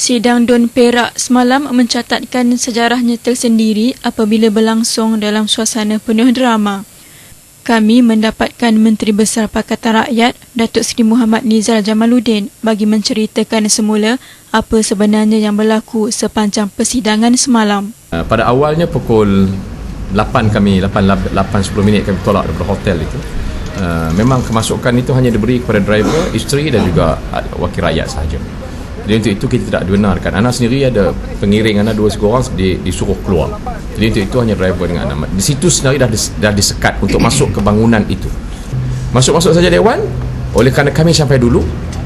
Sidang Don Perak semalam mencatatkan sejarahnya tersendiri apabila berlangsung dalam suasana penuh drama. Kami mendapatkan Menteri Besar Pakatan Rakyat, Datuk Seri Muhammad Nizar Jamaluddin bagi menceritakan semula apa sebenarnya yang berlaku sepanjang persidangan semalam. Uh, pada awalnya pukul 8 kami 8 8 10 minit kami tolak daripada hotel itu. Uh, memang kemasukan itu hanya diberi kepada driver, isteri dan juga uh, wakil rakyat sahaja. Jadi untuk itu kita tidak dibenarkan. Anak sendiri ada pengiring anak dua seorang di, disuruh keluar. Jadi untuk itu hanya driver dengan anak. Di situ sendiri dah, dis, dah disekat untuk masuk ke bangunan itu. Masuk-masuk saja Dewan. Oleh kerana kami sampai dulu,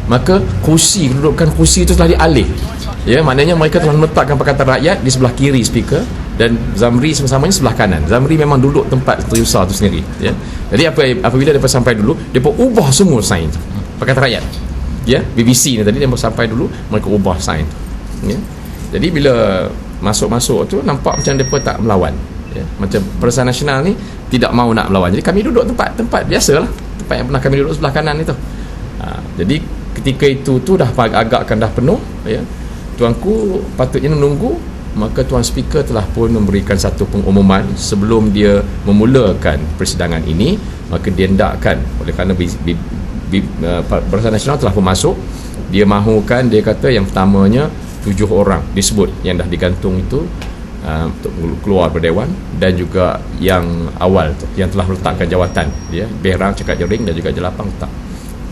maka kursi, kedudukan kursi itu telah dialih. Ya, maknanya mereka telah meletakkan Pakatan Rakyat di sebelah kiri speaker dan Zamri sama-samanya sebelah kanan. Zamri memang duduk tempat Triusa itu sendiri. Ya. Jadi apa apabila mereka sampai dulu, mereka ubah semua sign Pakatan Rakyat ya BBC ni tadi dia sampai dulu mereka ubah sign. Ya. Jadi bila masuk-masuk tu nampak macam depa tak melawan. Ya. Macam Perasaan Nasional ni tidak mau nak melawan. Jadi kami duduk tempat tempat biasalah. Tempat yang pernah kami duduk sebelah kanan itu ha, jadi ketika itu tu dah agak akan dah penuh ya. Tuanku patutnya menunggu maka tuan speaker telah pun memberikan satu pengumuman sebelum dia memulakan persidangan ini. Maka dia hendakkan oleh kerana uh, Barisan Nasional telah pun masuk dia mahukan dia kata yang pertamanya tujuh orang disebut yang dah digantung itu uh, untuk keluar berdewan dan juga yang awal tu, yang telah meletakkan jawatan ya Berang, Cakap Jering dan juga Jelapang tak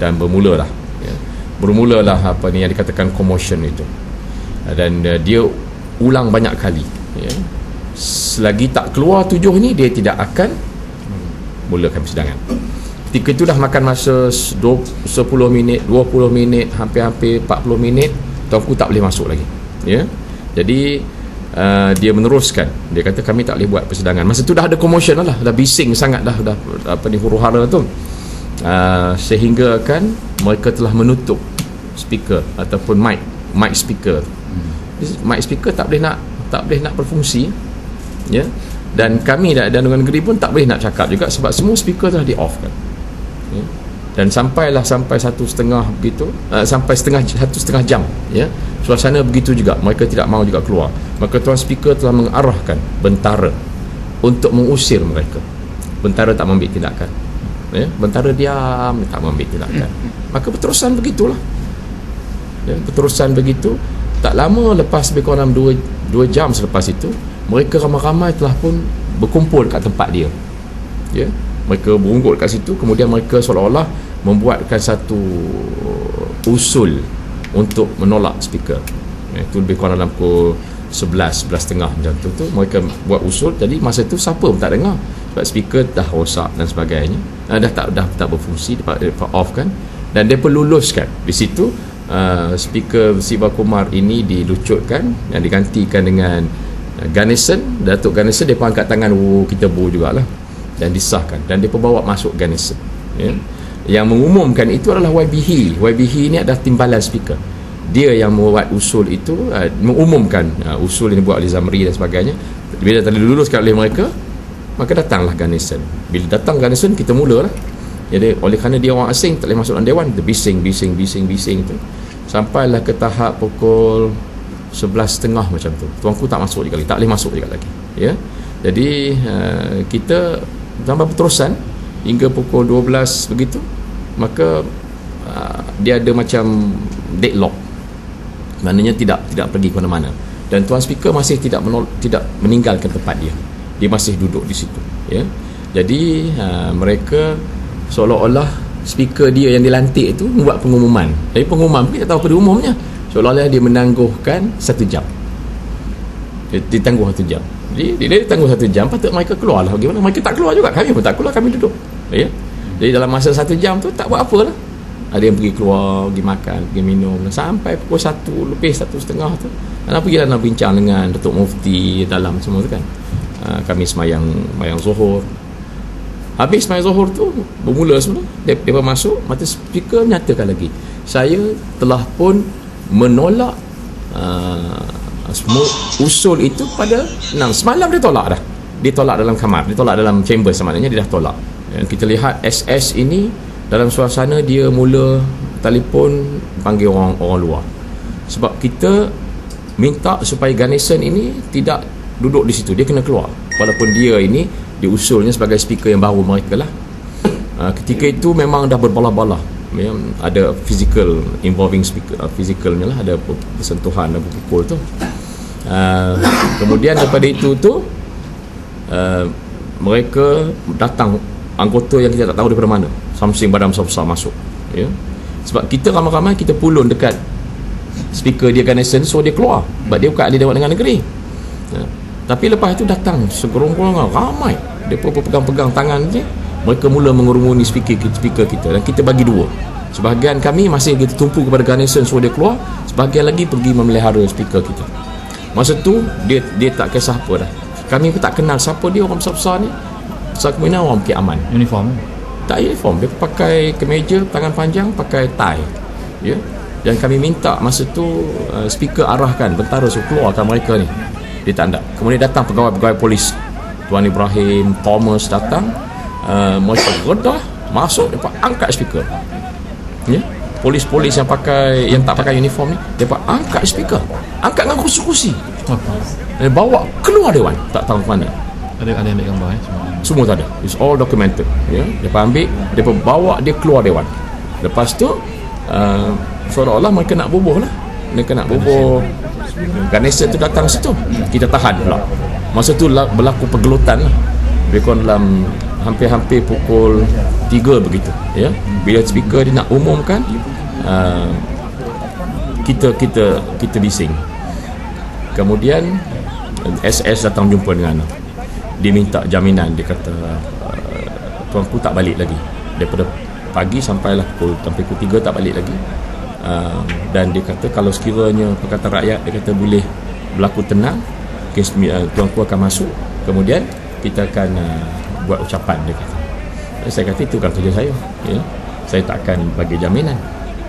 dan bermulalah ya. bermulalah apa ni yang dikatakan commotion itu dan uh, dia ulang banyak kali ya. selagi tak keluar tujuh ni dia tidak akan mulakan persidangan ketika itu dah makan masa 10 minit 20 minit hampir-hampir 40 minit tuanku tak boleh masuk lagi. Ya? Jadi uh, dia meneruskan. Dia kata kami tak boleh buat persidangan. Masa tu dah ada commotion lah dah bising sangat dah dah apa ni huru-hara tu. Uh, sehingga kan mereka telah menutup speaker ataupun mic mic speaker. Hmm. mic speaker tak boleh nak tak boleh nak berfungsi ya? Dan kami dan dengan negeri pun tak boleh nak cakap juga sebab semua speaker telah di off kan ya. dan sampailah sampai satu setengah begitu uh, sampai setengah satu setengah jam ya. Suasana begitu juga mereka tidak mahu juga keluar. Maka tuan speaker telah mengarahkan bentara untuk mengusir mereka. Bentara tak mengambil tindakan ya. Bentara diam tak mengambil tindakan. Maka berterusan begitulah. Ya berterusan begitu tak lama lepas lebih kurang dua, dua jam selepas itu mereka ramai-ramai telah pun berkumpul kat tempat dia ya mereka berunggul kat situ kemudian mereka seolah-olah membuatkan satu usul untuk menolak speaker. Itu lebih kurang dalam pukul 11, 11 tengah macam tu, tu mereka buat usul. Jadi masa tu siapa pun tak dengar sebab speaker dah rosak dan sebagainya. Uh, dah tak dah tak berfungsi dapat, dapat off kan. Dan dia perlu luluskan di situ uh, speaker Siva Kumar ini dilucutkan dan digantikan dengan Ganesan Datuk Ganesan dia pun angkat tangan oh, kita bu jugalah dan disahkan. Dan dia bawa masuk garnison ya. yang mengumumkan itu adalah YBH YBH ini adalah timbalan speaker. Dia yang membuat usul itu uh, mengumumkan uh, usul yang dibuat oleh Zamri dan sebagainya. Bila tadi diluluskan oleh mereka maka datanglah garnison bila datang garnison kita mulalah. Jadi oleh kerana dia orang asing tak boleh masuk dalam dewan kita bising bising bising bising itu sampailah ke tahap pukul 11.30 macam tu. Tuanku tak masuk juga lagi tak boleh masuk juga lagi ya. Jadi uh, kita tambah berterusan hingga pukul 12 begitu maka uh, dia ada macam deadlock. Maknanya tidak tidak pergi ke mana-mana dan tuan speaker masih tidak menol, tidak meninggalkan tempat dia. Dia masih duduk di situ ya. Jadi uh, mereka seolah-olah speaker dia yang dilantik itu membuat pengumuman. Tapi pengumuman kita tahu pada umumnya. Seolah-olah dia menangguhkan satu jam ditangguh satu jam. Jadi dia tangguh satu jam patut mereka keluar lah bagaimana? Mereka tak keluar juga. Kami pun tak keluar kami duduk. Ya? Jadi dalam masa satu jam tu tak buat apa lah ada yang pergi keluar pergi makan pergi minum. Sampai pukul satu lebih satu setengah tu dan pergi dalam bincang dengan Datuk Mufti dalam semua tu kan? Uh, kami semayang semayang zuhur. Habis semayang zuhur tu bermula semua dia, dia masuk mata speaker menyatakan lagi. Saya telah pun menolak uh, semua usul itu pada enam. Semalam dia tolak dah. Dia tolak dalam kamar. Dia tolak dalam chamber sebenarnya dia dah tolak. Dan kita lihat SS ini dalam suasana dia mula telefon panggil orang orang luar. Sebab kita minta supaya Ganesan ini tidak duduk di situ. Dia kena keluar. Walaupun dia ini diusulnya sebagai speaker yang baru mereka lah. Uh, ketika itu memang dah berbalah-balah. Ada physical involving speaker uh, physicalnya lah. Ada bersentuhan dan berpukul tu uh, kemudian daripada itu tu uh, mereka datang anggota yang kita tak tahu daripada mana. Something badan besar-besar masuk ya. Sebab kita ramai-ramai kita pulun dekat speaker dia Ganesan so dia keluar. Sebab dia bukan ahli dewan dengan negeri. Ya. tapi lepas itu datang segerombolan ramai. Dia pun pegang-pegang tangan je. Mereka mula mengurumuni speaker, speaker kita. Dan kita bagi dua. Sebahagian kami masih kita tumpu kepada Ganesan so dia keluar. Sebahagian lagi pergi memelihara speaker kita masa tu dia dia tak kisah apa dah. Kami pun tak kenal siapa dia orang besar-besar ni. Besar kemudian orang pakai aman. Uniform? Tak uniform. Dia pakai kemeja tangan panjang pakai tie. Ya. Dan kami minta masa tu uh, speaker arahkan bentara suruh keluarkan mereka ni. Dia tak ada kemudian datang pegawai-pegawai polis. Tuan Ibrahim Thomas datang. Uh, mereka redah masuk mereka angkat speaker. Ya polis-polis yang pakai yang tak pakai uniform ni mereka angkat speaker. Angkat dengan kursi-kursi. Dan bawa keluar dewan. Tak tahu ke mana. Ada ada yang ambil gambar eh? Semua. semua tak ada. It's all documented ya. Depa ambil depa bawa dia keluar dewan. Lepas tu uh, seolah-olah mereka nak bubuh lah. Mereka nak bubuh. Ganesha tu datang situ. Kita tahan pula. Masa tu la- berlaku pergelutan lah. Kurang dalam hampir-hampir pukul 3 begitu ya. Bila speaker dia nak umumkan uh, kita kita kita bising. Kemudian SS datang jumpa dengan dia minta jaminan dia kata uh, tuanku tak balik lagi. Daripada pagi sampailah pukul sampai pukul 3 tak balik lagi. Uh, dan dia kata kalau sekiranya Pakatan Rakyat dia kata boleh berlaku tenang kes, uh, tuanku akan masuk. Kemudian kita akan uh, buat ucapan dia kata. Saya kata itu kerja saya. Ya. saya tak akan bagi jaminan.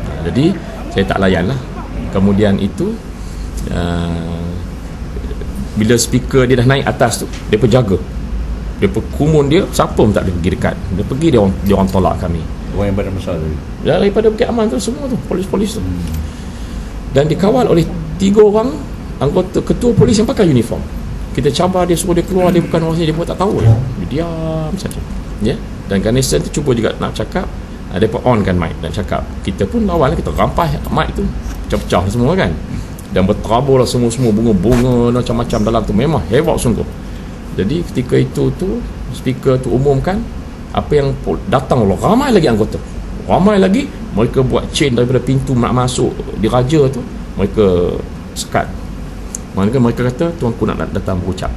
Uh, jadi saya tak layan lah kemudian itu uh, bila speaker dia dah naik atas tu dia jaga. Dia kumun dia siapa pun tak boleh pergi dekat. Dia pergi dia orang, dia orang tolak kami. Orang yang badan besar tadi. dan daripada Bukit Aman tu semua tu polis-polis tu. Dan dikawal oleh tiga orang anggota ketua polis yang pakai uniform kita cabar dia suruh dia keluar dia bukan orang sini dia pun tak tahu. Dia diam saja. Ya? Dan Ganesan tu cuba juga nak cakap uh, dia pun on kan mic nak cakap. Kita pun awal kita rampas mic tu. Pecah-pecah semua kan? Dan berterabur lah semua-semua bunga-bunga macam-macam dalam tu. Memang hebat sungguh. Jadi ketika itu tu speaker tu umumkan apa yang datang Allah ramai lagi anggota. Ramai lagi mereka buat chain daripada pintu nak masuk diraja tu mereka sekat mereka mereka kata tuanku nak datang berucap